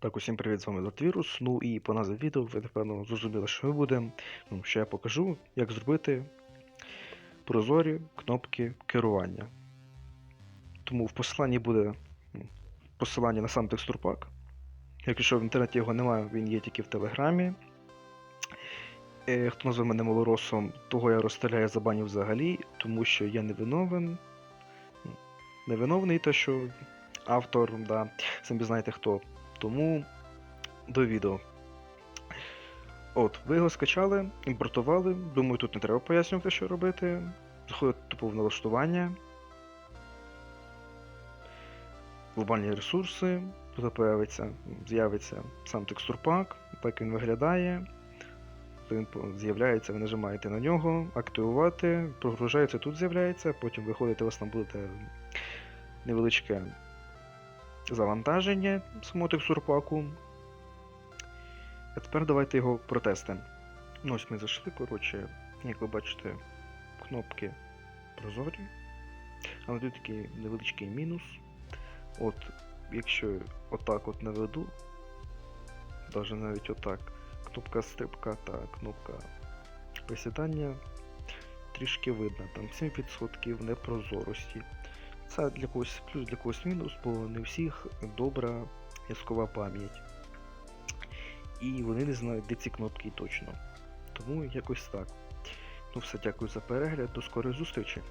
Так, усім привіт, з вами Латвірус. Ну і по назві відео ви напевно зрозуміли, що ми будемо. Ну, що я покажу, як зробити прозорі кнопки керування. Тому в посиланні буде ну, посилання на сам текстурпак. Якщо в інтернеті його немає, він є тільки в Телеграмі. Е, хто назве мене малоросом, того я розстріляю за баню взагалі, тому що я не виновен. Ну, Не виновний те, що автор, да, самі знаєте хто. Тому до відео. От, ви його скачали, імпортували. Думаю, тут не треба пояснювати, що робити. Заходите тупо в налаштування. Глобальні ресурси. Тут появиться, з'явиться сам текстурпак, так він виглядає. Він з'являється, ви нажимаєте на нього, активувати, прогружається, тут з'являється, потім виходите, у вас там буде невеличке завантаження самого текстурпаку. А тепер давайте його протестимо. Ну, ось ми зайшли, коротше, як ви бачите, кнопки прозорі. Але тут такий невеличкий мінус. От, якщо отак от наведу, навіть навіть отак, кнопка стрибка та кнопка присідання трішки видно, там 7% непрозорості. Це для когось плюс, для когось мінус, бо не всіх добра язкова пам'ять. І вони не знають, де ці кнопки точно. Тому якось так. Ну все, дякую за перегляд, до скорої зустрічі.